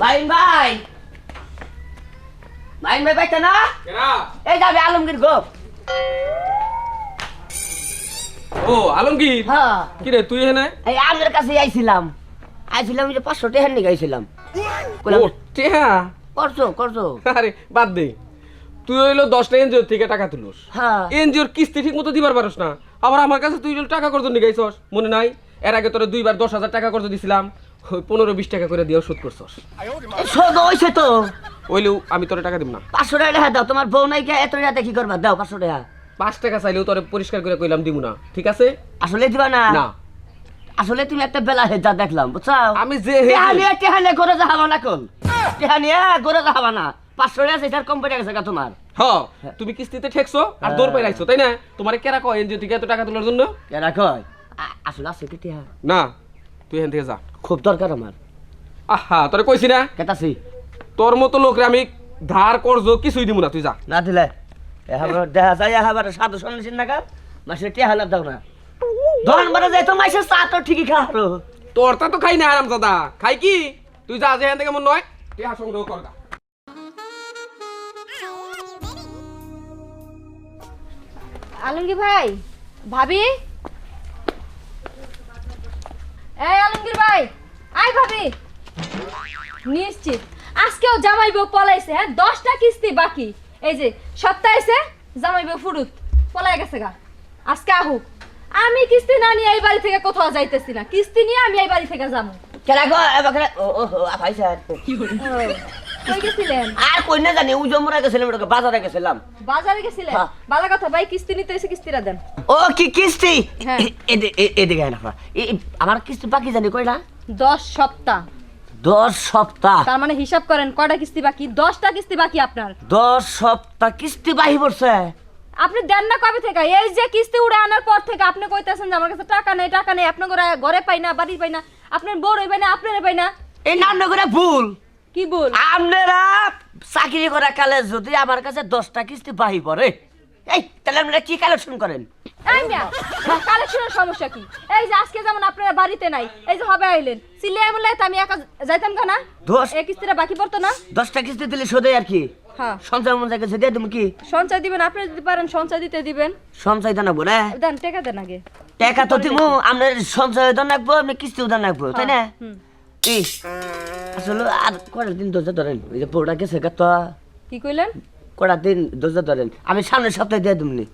Mine ভাই। Mine ভাই পাইছে না? এই যাবে আলমগীর গো। ও আলমগীর? হ্যাঁ। কি রে তুই এখানে? এই আমের কাছে আইছিলাম। আইছিলাম যে পাঁচশো টেহার নিয়ে আইছিলাম। ও টেহা? করছ করছ। আরে বাদ দে। তুই হইল দশটা এনজিওর থেকে টাকা তুলোস। হ্যাঁ। এনজিওর কিস্তি ঠিক মতো দিবার পারস না। আবার আমার কাছে তুই টাকা করতে নিয়ে গাইছস মনে নাই? এর আগে তোরা দুইবার দশ হাজার টাকা করতে দিছিলাম। পনেরো বিশ টাকা করে দিয়েও শোধ করছস। শোধ তো। ওইলেও আমি তোর টাকা দিব না। পাঁচশো টাকা দাও তোমার বউ নাই এত টাকা কি করবা? দাও পাঁচশো টাকা। পাঁচ টাকা চাইলেও তোরে পরিষ্কার করে কইলাম দিব না ঠিক আছে? আসলে দিবা না? না। আসলে তুমি একটা বেলা হেজা দেখলাম বুঝছাও? আমি যে টেহানিয়া টেহানিয়া করে যাহাবা না কোন টেহানিয়া করে যাহাবা না। পাঁচশো টাকা সেটার কম পড়ে গেছে তোমার। হ তুমি কিস্তিতে ঠেকছো আর দৌড় পাই রাখছো তাই না? তোমার কেরা কয় এনজিও থেকে এত টাকা তোলার জন্য? এরা কয়? আসলে আছে কি টেহা। না। তুই এখান থেকে যা। খুব দরকার আমার। আহা তোরে কইছি না? কেতাছি তোর মতো লোকরে আমি ধার করজ কিছুই দিব না তুই যা। না দিলে? এহাবার দেখা যায় এহাবার সাধু সন্ন্যাসীর নাগাদ মাসে টেহা লাগ দাও না। ধন মারা যায় তো মাসে চা তো ঠিকই খাওয়ারো তোরটা তো খাই না আরাম দাদা খাই কি? তুই যা যে এখান থেকে মন নয় টিয়া সংগ্রহ কর গা। আলমগীর ভাই ভাবি? এই আলমগীর ভাই আই ভাবি। নিশ্চিত। আজকেও জামাই বউ পলাইছে হ্যাঁ? দশটা কিস্তি বাকি। এই যে সপ্তাহ এসে জামাই বউ ফুরুত। পলাই গেছে গা। আজকে আহুক। আমি কিস্তি না নিয়ে এই বাড়ি থেকে কোথাও যাইতেছি না। কিস্তি নিয়ে আমি এই বাড়ি থেকে যাব কেলা ও ও ভাই স্যার। কই গেছিলেন? আর কই না জানি উজো গেছিলাম ওটা বাজারে গেছিলাম বাজারে গেছিলেন? হ্যাঁ। ভালো কথা ভাই কিস্তি নিতে এসে কিস্তিটা দেন। ও কি কিস্তি। এদিকে না ফা। এ- এ- আমার কিস্তি বাকি জানি কইলা? দশ সপ্তাহ। দশ সপ্তাহ। তার মানে হিসাব করেন কয়টা কিস্তি বাকি? দশটা কিস্তি বাকি আপনার। দশ সপ্তাহ কিস্তি বাহি পড়ছে আপনি দেন না কবে থেকে? এই যে কিস্তি উড়ে আনার পর থেকে আপনি কইতেছেন যে আমার কাছে টাকা নেই টাকা নেই আপনার ঘরে পাই না বাড়ি পাই না আপনার বউ পাই না আপনার পাই না। এই নাম করে ভুল। কি বল? আপনারা চাকরি করা কালে যদি আমার কাছে দশটা কিস্তি বাহি পড়ে এই তাহলে আপনারা কি কালেকশন করেন? কালেকশনের সমস্যা কি? এই যে আজকে যেমন আপনারা বাড়িতে নাই এই যে হবে আইলেন। সিলে আমলে আমি একা যাইতাম কেনা? দোষ? এই কিস্তিটা বাকি পড়তো না? দশটা কিস্তি দিলে শোধে আর কি? হ্যাঁ। সঞ্চয় মন জায়গা দিয়ে তুমি কি? সঞ্চয় দিবেন আপনি যদি পারেন সঞ্চয় দিতে দিবেন। সঞ্চয় দান না দেন টাকা দেন আগে। টাকা তো দিমু আপনার সঞ্চয় দান রাখব আপনি কিস্তিও দান রাখব তাই না? হুম। আসলে আর কটা দিন ধৈর্য ধরেন? ওই যে পৌড়া গেছে তো। কি কইলেন? কটা দিন ধৈর্য ধরেন? আমি সামনের সপ্তাহে দিয়ে দিমনি।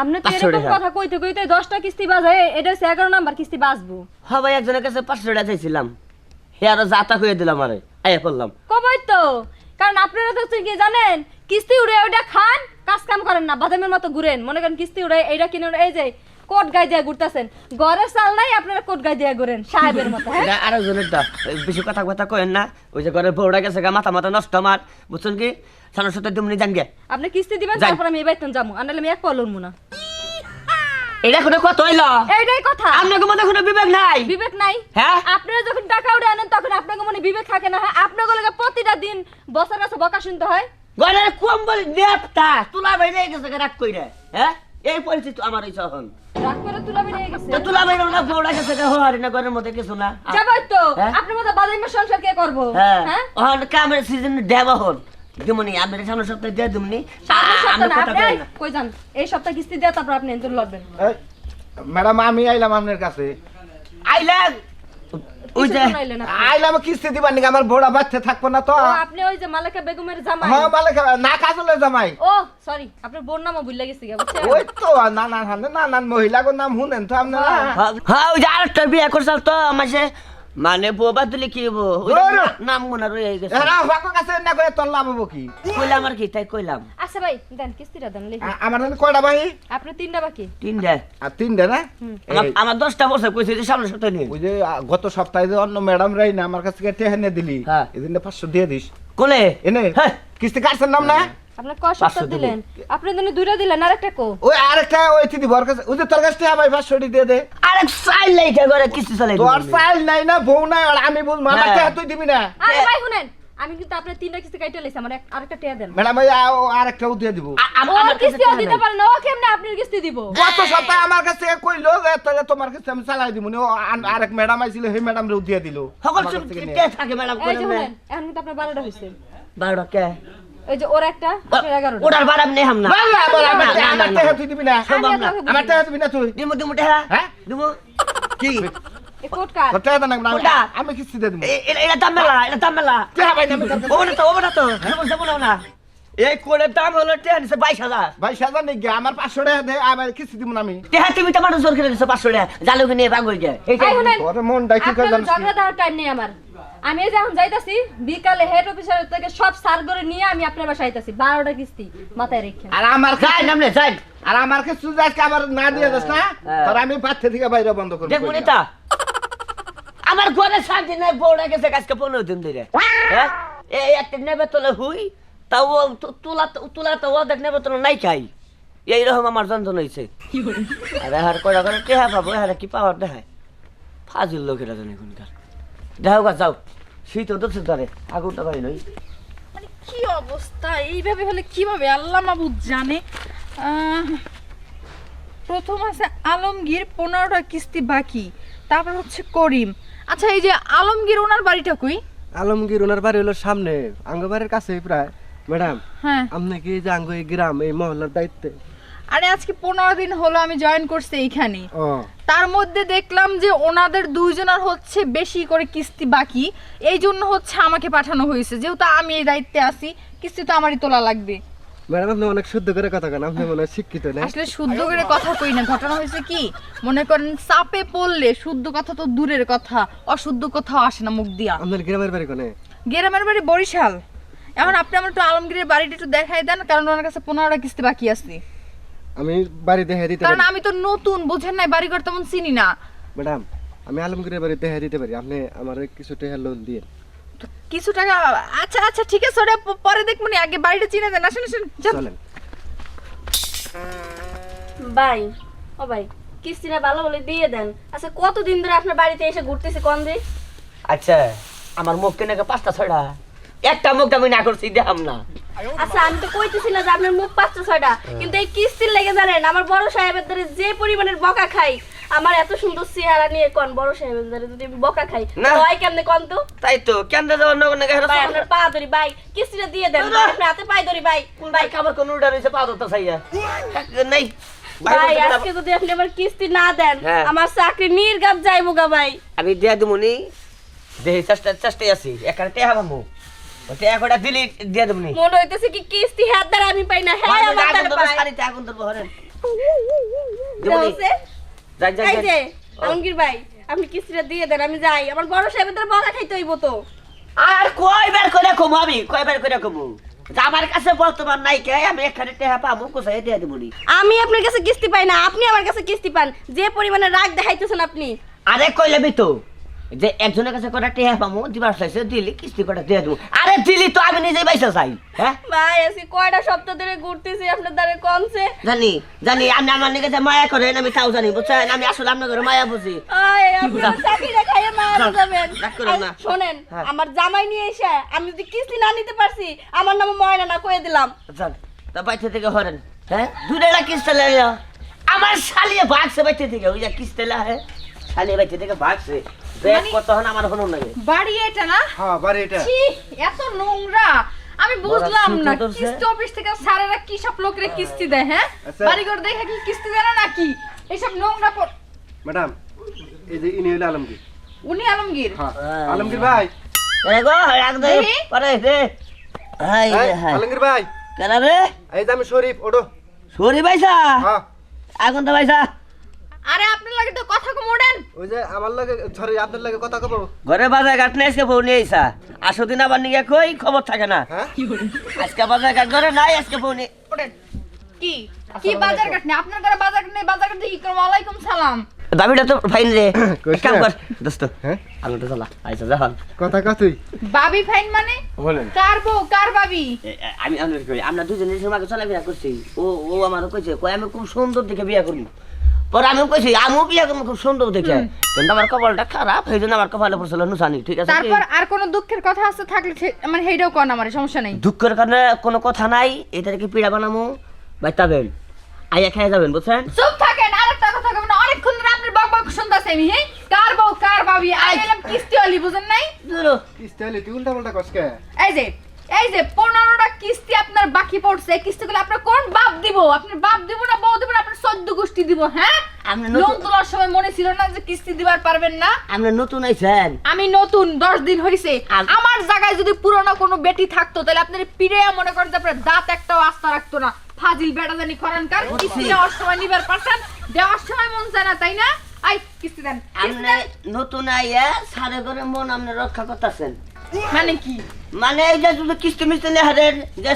আপনি তো এরকম কথা কইতে কইতে দশটা কিস্তি বাজে এটা হচ্ছে এগারো নাম্বার কিস্তি বাঁচবো। হ্যাঁ ভাই একজনের কাছে পাঁচশো টাকা চাইছিলাম। হে আরও যাতা হয়ে দিলাম আরে আয়া করলাম। কবই তো। কারণ আপনারা তো কি জানেন কিস্তি উড়ে ওইটা খান কাজ কাম করেন না বাদামের মতো ঘুরেন। মনে করেন কিস্তি উড়ে এইটা কিনে এই যে কোট গায়ে দিয়ে ঘুরতেছেন। ঘরে চাল নাই আপনারা কোট গায়ে দিয়ে ঘুরেন সাহেবের মতো হ্যাঁ? আরও জনের টা বেশি কথা কথা কয়েন না। ওই যে ঘরের বউটা গেছে গা মাথা মাথা নষ্ট আমার। বুঝছেন কি? সামনের সপ্তাহে দিমনি জান গে। আপনি কিস্তি দিবেন তারপর আমি এই বাইতন যাব। আনালে আমি এক পলন না। এটা কোনো কত হইল? এইটাই কথা। আপনাকে মধ্যে কোনো বিবেক নাই? বিবেক নাই। হ্যাঁ? আপনারা যখন টাকা উড়ে আনেন তখন আপনাকে মনে বিবেক থাকে না হ্যাঁ? আপনাকে লাগে প্রতিটা দিন বছর বকা শুনতে হয়। ঘরের কম্বল নেপটা তুলা বাইরে গেছে গা রাখ কইরে হ্যাঁ? এই পরিস্থিতি আমার এই সহন তুলা বেরিয়ে গেছে। তো তুলা বাইরে না বউটা গেছে গা হওয়ারি না ঘরের মধ্যে কিছু না। যাবার তো। হ্যাঁ? আপনার মতো বাদামের সংসার কে করব? হ্যাঁ। হ্যাঁ? ওহন কামের সিজন দেব হন দিমনি আমি সামনের সপ্তাহে দিয়ে দিমনি। সামনের সপ্তাহে আপনি- কই এই, যান? এই সপ্তাহ কিস্তি তারপর আপনি লড়বেন। ম্যাডাম আমি আইলাম আপনার কাছে। আইলে ওই যে? আইলাম কিস্তি দিবার নাকি? আমার বাচ্চা থাকব না তো। আপনি ওই যে মালাকা বেগমের জামাই। হ্যাঁ মালিক না কাজলে জামাই। ও সরি আপনার বোন নামও ভুলে গেছি ওই তো নানান হানে নানান মহিলাগো নাম শুনেন তো আপনারা। হ্যাঁ। হ্যাঁ ওই যে আরেকটা বিয়ে করছাল তো মাসে মানে বউবা দিলে কি হব নাম গুনা রয়ে গেছে। এরা কাছে না করে তোর লাভ হব কি? কইলাম আর কি তাই কইলাম। আচ্ছা ভাই দেন কিস্তিটা দেন লিখি। আমার হাতে কয়টা ভাই? আপনার তিনটা বাকি। তিনটা। আর তিনটে না? আমার এই, আমার দশটা বছর কইছে যে সামনে সপ্তাহে নিয়ে। ওই যে গত সপ্তাহে যে অন্য ম্যাডাম রাই না আমার কাছ থেকে টেহানে দিলি। হ্যাঁ। এদিন পাঁচশো দিয়ে দিস। কোলে এনে হ্যাঁ। কিস্তি কাটছেন নাম না? আপনার ক সপ্তাহ দিলেন? আপনি দিনে দুইটা দিলেন আর একটা কো? ওই আরেকটা ওই বর কাছে ওই যে তোর কাছ ভাই পাঁচশো দিয়ে দে। আরেক সাইল লাইকা করে তোর নাই না বউ নাই আর আমি আমার হ্যাঁ। তুই দিবি না। আরে ভাই শুনেন আমি কিন্তু আপনার তিনটা কিস্তি কাইটে লাইছি আমার আরেকটা টিয়া দেন। ম্যাডাম ওই আ- দিয়ে দিব। আমার কাছে কিস্তিও দিতে পারেন না ও কেমনে আপনার কিস্তি দিব? গত সপ্তাহে আমার কাছ কইলো যে তাহলে তোমার কাছে আমি চালাই দিব। আন- আরেক ম্যাডাম আইছিল সেই ম্যাডাম রেও দিয়ে দিল। সকল থেকে। কে ম্যাডাম এখন কিন্তু আপনার বারোটা বারোটা কে? ওই যে ওর একটা ওটার না আমার টাকা- তুই দিবি না। সম্ভব আমি না। আপনাকে আমার টাকা দিবি না। তুই। দিমু দিমু টেহা। হ্যাঁ? দিমু। কি? টাকা আমি- কোনটা? আমি কিস্তি দিয়ে দিব। এটা দাম মেলা এটা দাম মেলা টাকা ওটা তো ওটা তো। যেমন না। এই কোড়ের দাম হলো টেহা বাইশ হাজার। সাজা নেই গে, আমার পাঁচশো টাকা দে আমার কিস্তি দিব না আমি। টেহা তুমি তো মানুষ জোর করে দিছো পাঁচশো টাকা। জালুকে নিয়ে ভাগ হয়ে যায়। এই শুনেন কি করে ঝগড়া দেওয়ার টাইম নেই আমার। আমি এই যে এখন যাইতাছি বিকালে হেড অফিসার থেকে সব সার করে নিয়ে আমি আপনার বাসায় আইতাছি বারোটা কিস্তি মাথায় রেখে। আর আমার যাই নামলে যাই। আর আমার কিছু আজকে আবার না দিয়ে যাস না হ্যাঁ। তোর আমি পাথে থেকে বাইরে বন্ধ করব। দেখব তা আমার ঘরে শান্তি নাই বউরা গেছে আজকে পনেরো দিন ধরে। হ্যাঁ? এই একটা নেবে তোলে হুই তাও ও তু- তুলা তুলা তো ও দেখ নেবে তোলে নাই খাই। এইরকম আমার যন্ত্রণ হয়েছে আরে হার কয়টা করে টেহা পাবো? হারে কি পাওয়ার দেখায়? ফাজিল লোকেরা জানি এখনকার। দেখাও গা যাও। শীত ধরছে ধরে আগুনটা পাই নই মানে কি অবস্থা? এইভাবে হলে কীভাবে? আল্লাহ মাবুদ জানে। আহ, প্রথম আছে আলমগীর পনেরোটা কিস্তি বাকি। তারপর হচ্ছে করিম। আচ্ছা এই যে আলমগীর ওনার বাড়িটা কই? আলমগীর ওনার বাড়ি হলো সামনে আঙ্গবাড়ির কাছে প্রায়। ম্যাডাম হ্যাঁ। আপনি কি এই গ্রাম এই মহল্লার দায়িত্বে? আরে আজকে পনেরো দিন হলো আমি জয়েন করছি এইখানে। তার মধ্যে দেখলাম যে ওনাদের দুইজনের হচ্ছে বেশি করে কিস্তি বাকি। এই জন্য হচ্ছে আমাকে পাঠানো হয়েছে। যেহেতু আমি এই দায়িত্বে আছি কিস্তি তো আমারই তোলা লাগবে। ম্যাডাম আপনি অনেক শুদ্ধ করে কথা কেন। আপনি মনে শিক্ষিত না? আসলে শুদ্ধ করে কথা কই না। ঘটনা হয়েছে কি? মনে করেন চাপে পড়লে শুদ্ধ কথা তো দূরের কথা অশুদ্ধ কথাও আসে না মুখ দিয়া। আপনার গ্রামের বাড়ি কোনে? গ্রামের বাড়ি বরিশাল। এখন আপনি আমার একটু আলমগীরের বাড়িটা একটু দেখাই দেন কারণ ওনার কাছে পনেরোটা কিস্তি বাকি আছে। আমি বাড়ি দেখাই দিতে কারণ আমি তো নতুন বুঝেন নাই বাড়িঘর তেমন চিনি না। ম্যাডাম আমি আলমগীরের বাড়ি দেখাই দিতে পারি। আপনি আমার কিছু টাকা লোন দিয়ে কিছু টাকা আচ্ছা আচ্ছা ঠিক আছে ওটা পরে দেখব নি, আগে বাড়িটা চিনে দেন। আসেন আসেন। চলেন। ভাই ও ভাই কিস্তিটা ভালো বলে দিয়ে দেন। আচ্ছা কতদিন ধরে আপনার বাড়িতে এসে ঘুরতেছি কোন দিন আচ্ছা আমার মুখ কেনে পাঁচটা ছয়টা। একটা মুখটা আমি না করছি দেখাম না। আচ্ছা আমি তো কইতেছি না যে আপনার মুখ পাঁচটা ছয়টা কিন্তু এই কিস্তির লেগে জানেন আমার বড় সাহেবের দ্বারা যে পরিমাণের বকা খাই আমার এত সুন্দর চেহারা নিয়ে কোন বড় সাহেবের দ্বারা যদি আমি বকা খাই না। হয় কেমনে কোন তো? তাই তো কেন যাওয়ার নগর ভাই আপনার পা ধরি ভাই কিস্তিটা দিয়ে দেন আপনার হাতে পাই ধরি ভাই ভাই। খাবার কোন উল্টা রয়েছে পা ধরতে চাইয়া নেই। ভাই আজকে যদি আপনি আমার কিস্তি না দেন হ্যাঁ। আমার চাকরি নির্গাত যাইবো গা ভাই। আমি দিয়া দিমুনি দেহি চেষ্টা চেষ্টাই আছি এখানে টেহা পাবো টেহা কটা দিলি দিয়া মনে হইতেছে কি কিস্তি হাত দ্বারা আমি পাই না। হ্যাঁ আমার ধরবো, পাই। শাড়িতে আগুন ধরবো, হরেন। যাই, যাই, যাই। ভাই আপনি কিস্তিটা দিয়ে দেন আমি যাই। আমার বড় সাহেবের দ্বারা বকা খাইতে হইব তো। আর কয়বার করে কমু আমি? কয়বার করে কমু? আমার কাছে বর্তমান নাই কে আমি এখানে টেহা পাবো কোথায় দিয়া দিমুনি আমি আপনার কাছে কিস্তি পাই না আপনি আমার কাছে কিস্তি পান। যে পরিমাণে রাগ দেখাইতেছেন আপনি। আরে কইলে তো যে একজনের কাছে কটা টেহা পাবো দিবার চাইছে দিলি কিস্তি কটা দিয়ে দেবো। আরে দিলি তো আমি চাই হ্যাঁ? ভাই আজকে কয়টা সপ্তাহ ধরে ঘুরতেছি আপনার দ্বারা কমছে। জানি জানি আমি আমার নিকে যে মায়া করেন আমি তাও জানি বুঝছেন? আমি আসলে আপনার ঘরে মায়া বুঝি। আয়, আপনার চাকরিটা খাইয়ে মারা যান, যাবেন রাগ করেন না। আর শোনেন হ্যাঁ। আমার জামাই নিয়ে এসে আমি যদি কিস্তি না নিতে পারছি আমার নাম ময়না না কয়ে দিলাম। যান তা বাইতে থেকে হরেন হ্যাঁ? দুটা কিস্তে লাগে আমার শালিয়ে ভাগছে বাইতে থেকে ওই যে কিস্তে লাগে শালিয়ে বাইতে থেকে ভাগছে। দেখ মানে- কত হন আমার হনুন লাগে বাড়ি এটা না? হ্যাঁ বাড়ি এটা। এত নোংরা। আমি বুঝলাম না। কিস্তি অফিস থেকে স্যারেরা কি সব লোকের কিস্তি দেয় হ্যাঁ? আচ্ছা। বাড়িঘর দেখে কি কিস্তি দেয় না নাকি? এইসব নোংরা ম্যাডাম এই যে ইনি হলো আলমগীর। উনি আলমগীর? হ্যাঁ। আলমগীর ভাই। এ গো রাখ দে পরে হাই হাই। আলমগীর ভাই। কেন রে? এই যে আমি শরীফ ওডো সরি পাইছা হ্যাঁ। এখন তো পাইছা আরে আপনার লাগে তো কথা কম ওঠেন ওই যে আমার লাগে সরি আপনার লাগে কথা কব ঘরে বাজার ঘাট নেই আজকে বউ নিয়ে আইসা। আসো দিন আবার নিয়ে কই খবর থাকে না। হ্যাঁ? আজকে বাজার ঘাট ঘরে নাই আজকে বউ নিয়ে ওঠেন কি? কি বাজার ঘাট। নেই? আপনার ঘরে বাজার ঘাট নেই বাজার ঘাট সালাম। দাবিটা তো ফাইন রে। কাম কর। দোস্ত হ্যাঁ? আইসা কথা বাবি ফাইন মানে? বলেন। কার বউ কার বাবি? আমি আমরা দুজনে সময় চলাফেরা করছি। ও ও আমারও কইছে কই আমি খুব সুন্দর দেখে বিয়া করব। পরে আমি কইছি আমিও বিয়ে খুব সুন্দর দেখে। কিন্তু আমার কপালটা খারাপ এই জন্য আমার কপালে পড়ছিল নুসানি ঠিক আছে? তারপর আর কোনো দুঃখের কথা আছে থাকলে মানে সেইটাও কন আমার সমস্যা নেই। দুঃখের কারণে কোনো কথা নাই এটাকে কি পিড়া বানামো? বাইতাবেন আইয়া খেয়ে যাবেন বুঝছেন? চুপ থাকেন আরেকটা কথা কবেন অনেকক্ষণ ধরে আপনার বক বক শুনতেছি আমি হ্যাঁ কার বউ কার ভাবি আই। এলাম কিস্তি অলি বুঝেন নাই? কিস্তি হলে তুই উল্টা পাল্টা কসকে এই যে এই যে পনেরোটা কিস্তি আপনার বাকি পড়ছে কিস্তিগুলো আপনার কোন বাপ দিব? আপনার বাপ দিব না বউ দিব না আপনার সদ্য গোষ্ঠী দিব হ্যাঁ? লোন তোলার সময় মনে ছিল না যে কিস্তি দিবার পারবেন না। আপনি নতুন আইছেন আমি নতুন দশ দিন হয়েছে আমার জায়গায় যদি পুরনো কোনো বেটি থাকতো তাহলে আপনার পিড়ে মনে করেন আপনার দাঁত একটাও আস্থা রাখতো না। ফাজিল বেটা জানি করেন কার কিস্তি নেওয়ার সময় নিবার দেওয়ার সময় মন চায় না তাই না? আই কিস্তি দেন। দেন। নতুন আইয়া সারে করে মন আপনি রক্ষা করতেছেন। মানে কি? মানে এই যে যদি কিস্তি মিস্তি নেহারেন যে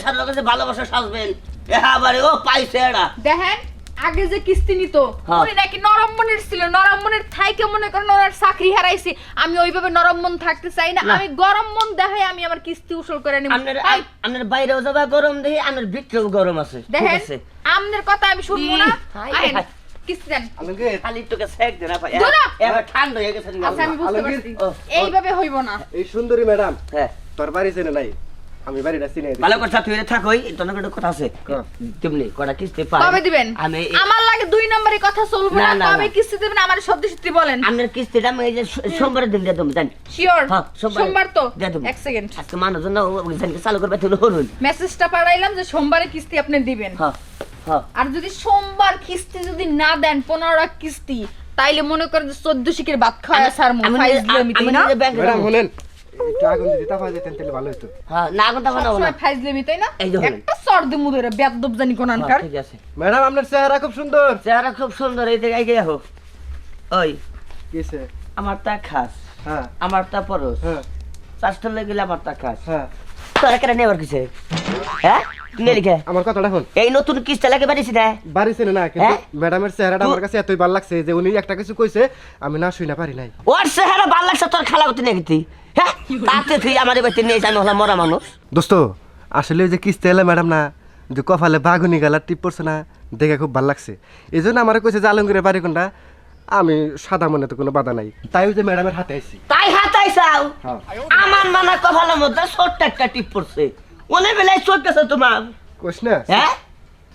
ভালোবাসা সাজবেন এবারে ও পাইছে এরা। দেখেন আগে যে কিস্তি নিত হ্যাঁ। উনি নাকি নরম মনের ছিল নরম মনের থাইকে মনে করেন ওনার চাকরি হারাইছি। আমি ওইভাবে নরম মন থাকতে চাই না। আমি গরম মন দেখাই আমি আমার কিস্তি উসুল করে নিব। আপনার বাইরেও যাবা গরম দেখি আমার ভিতরেও গরম আছে। দেখেন আমনের কথা আমি শুনব না। হাই, আহেন, হাই। কিস্তি দেন আলমগীর খালি তোকে সেক দে না ভাই। ধরো। এবার ঠান্ডা হয়ে গেছে আচ্ছা আমি বুঝতে পারছি। ও, ও। এইভাবে হইব না। এই সুন্দরী ম্যাডাম হ্যাঁ। তোর বাড়ি চেনে নাই। আমি বাড়িটা চিনে ভালো কথা তুই থাকই তোর একটা কথা আছে। কর। কটা কিস্তি পাই কবে দিবেন? আমি আমার লাগে দুই নম্বরের কথা চলবে না, না না, কবে কিস্তি দিবেন আমার সত্যি সত্যি বলেন। আপনার কিস্তিটা আমি এই যে সো- দিন দিয়ে দেবো জানি। শিওর হ্যাঁ, সোমবার তো। এক সেকেন্ড আজকে মানুষ জন্য জানি চালু করবে হরুন। মেসেজটা পাঠাইলাম যে সোমবারে কিস্তি আপনি দিবেন। হ্যাঁ। আর যদি সোমবার কিস্তি যদি না দেন পনেরো কিস্তি তাইলে মনে করেন যে চোদ্দ শিখের ভাত খাওয়া নিজে ব্যাংকে ম্যাডাম হ্যাঁ হ্যাঁ, কোনানকার। ঠিক আছে। ম্যাডাম আপনার চেহারা খুব সুন্দর। চেহারা খুব সুন্দর এই দিকে এগিয়ে হোক। ওই কিসে আমার তা খাস। হ্যাঁ। আমার তা পরশ হ্যাঁ। চাষটা লেগে আমার তা খাস। হ্যাঁ। তোর কেন নেবার কিছু। হ্যাঁ? আমার কথাটা শোন। এই নতুন কিস্তা লাগে বাড়িছি না? বাড়ি না কিন্তু হ্যাঁ? ম্যাডামের চেহারাটা আমার কাছে এতই ভালো লাগছে যে উনি একটা কিছু কইছে আমি না শুই না পারি নাই। ওর চেহারা ভালো লাগছে তোর খেলা করতে হ্যাঁ? তাতে তুই আমার বাড়িতে নিয়ে আমি হলাম মরা মানুষ। দোস্ত আসলে ওই যে কিস্তি এলে ম্যাডাম না যে কপালে বাগুনি গেলার টিপ পড়ছে না দেখে খুব ভালো লাগছে। এই জন্য আমার কইছে যে আলমগীরের বাড়ি কোনটা? আমি সাদা মনে তো কোনো বাধা নাই। তাই ওই যে ম্যাডামের হাতে আইছি। তাই হাতাই চাও হ্যাঁ। আমার মানা কপালের মধ্যে ছোট্ট একটা টিপ পড়ছে। অনেক বেলায় চোখ গেছে তোমার। কইস না? হ্যাঁ?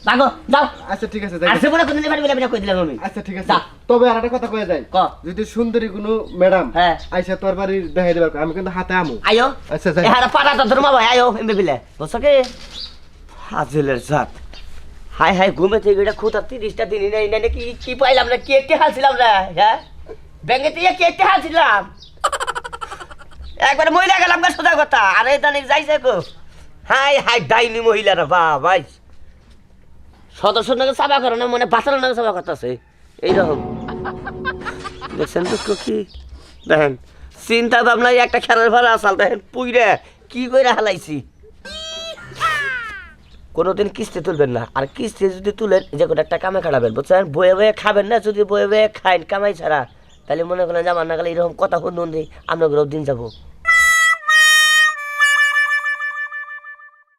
যাগো যাও। আচ্ছা ঠিক আছে যাই। আসে বলে কোনদিন বাড়ি বলে কই দিলাম আমি? আচ্ছা ঠিক আছে। তবে আর একটা কথা কয়ে যায় ক। যদি সুন্দরী কোনো ম্যাডাম হ্যাঁ। আইসা তোর বাড়ি দেখাই দেবার আমি কিন্তু হাতে আমু। আয়ো। আচ্ছা, যাই। এহারা পাড়া তো ধর্মা ভাই আয়ো এমবে বিলে বসো কে? হাজিলের জাত। হাই হাই ঘুমে থেকে এটা খুঁত তিরিশটা দিন না কি কি পাইলাম না কে কে হালছিলাম রে? হ্যাঁ? ব্যাঙ্গে থেকে কে কে হালছিলাম একবার মহিলা গেলাম গা, সোজা কথা। আর এই দানিক যাইছে গো হাই হাই ডাইনি মহিলারা বা ভাই সদস্য নাকি চাবা করে না মানে বাঁচানো নাকি চাবা করতেছে। এইরকম। দেখছেন তো কি দেখেন, চিন্তা ভাবনা একটা খেলার ভাড়া আসাল, দেখেন, পুইরে, কি করে হালাইছি? কোনোদিন কিস্তি তুলবেন না। আর কিস্তি যদি তুলেন যে কোনো একটা কামে খাড়াবেন বুঝছেন? বয়ে বয়ে খাবেন না, যদি বয়ে বয়ে খাইন, কামাই ছাড়া। তাহলে মনে করেন যে আমার না গেলে এরকম কথা শুনুন দিই আপনার দিন যাব।